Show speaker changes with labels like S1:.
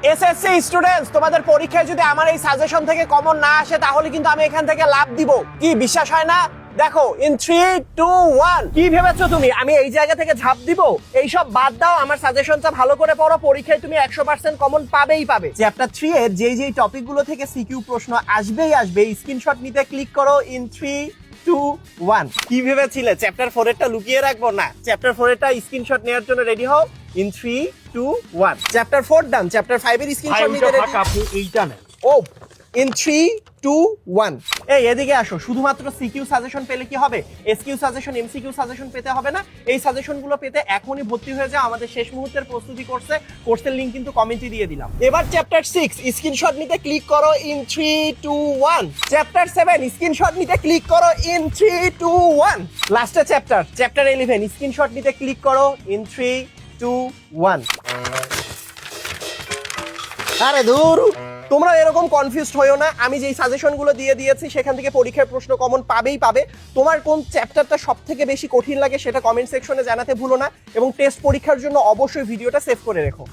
S1: SSC students তোমাদের পরীক্ষায় যদি আমার এই সাজেশন থেকে কমন না আসে, তাহলে কিন্তু আমি এখান থেকে লাভ দিব। কি বিশ্বাস হয় না? দেখো ইন থ্রি টু ওয়ান কি ভেবেছো তুমি? আমি এই জায়গা থেকে ঝাঁপ দিব? এইসব বাদ দাও, আমার সাজেশনটা ভালো করে পড়ো। পরীক্ষায় তুমি একশো পার্সেন্ট কমন পাবেই পাবে। চ্যাপ্টার থ্রি এর যেই যেই টপিকগুলো থেকে সিকিউ প্রশ্ন আসবেই আসবে স্ক্রিনশট নিতে ক্লিক করো ইন থ্রি টু ওয়ান। কি ভেবেছিলে? চ্যাপ্টার ফোর এরটা লুকিয়ে রাখব না? চ্যাপ্টার ফোর এরটা স্ক্রিনশট নেওয়ার জন্য রেডি হও। In three two one chapter four done chapter five এর স্ক্রিনশট নিতে রেডি
S2: আপনি এইটা নেন।
S1: ও ইন থ্রি টু ওয়ান এই এদিকে আসো। শুধুমাত্র সিকিউ সাজেশন পেলে কি হবে? এসকিউ সাজেশন এমসিকিউ সাজেশন পেতে হবে না। এই সাজেশনগুলো পেতে এখনই ভর্তি হয়ে যাও। আমাদের শেষ মুহূর্তের প্রস্তুতি কোর্সে কোর্সের লিঙ্ক কিন্তু কমেন্টে দিয়ে দিলাম। এবার চ্যাপ্টার সিক্স স্ক্রিনশট নিতে ক্লিক করো in three two one chapter seven screenshot নিতে ক্লিক করো ইন থ্রি টু ওয়ান লাস্টের চ্যাপ্টার চ্যাপ্টার ইলেভেন স্ক্রিনশট নিতে ক্লিক করো ইন থ্রি টু ওয়ান আরে দূর। তোমরা এরকম কনফিউজড হয়েও না। আমি যেই সাজেশনগুলো দিয়ে দিয়েছি, সেখান থেকে পরীক্ষার প্রশ্ন কমন পাবেই পাবে। তোমার কোন চ্যাপ্টারটা সব থেকে বেশি কঠিন লাগে, সেটা কমেন্ট সেকশনে জানাতে ভুলো না। এবং টেস্ট পরীক্ষার জন্য অবশ্যই ভিডিওটা সেভ করে রেখো।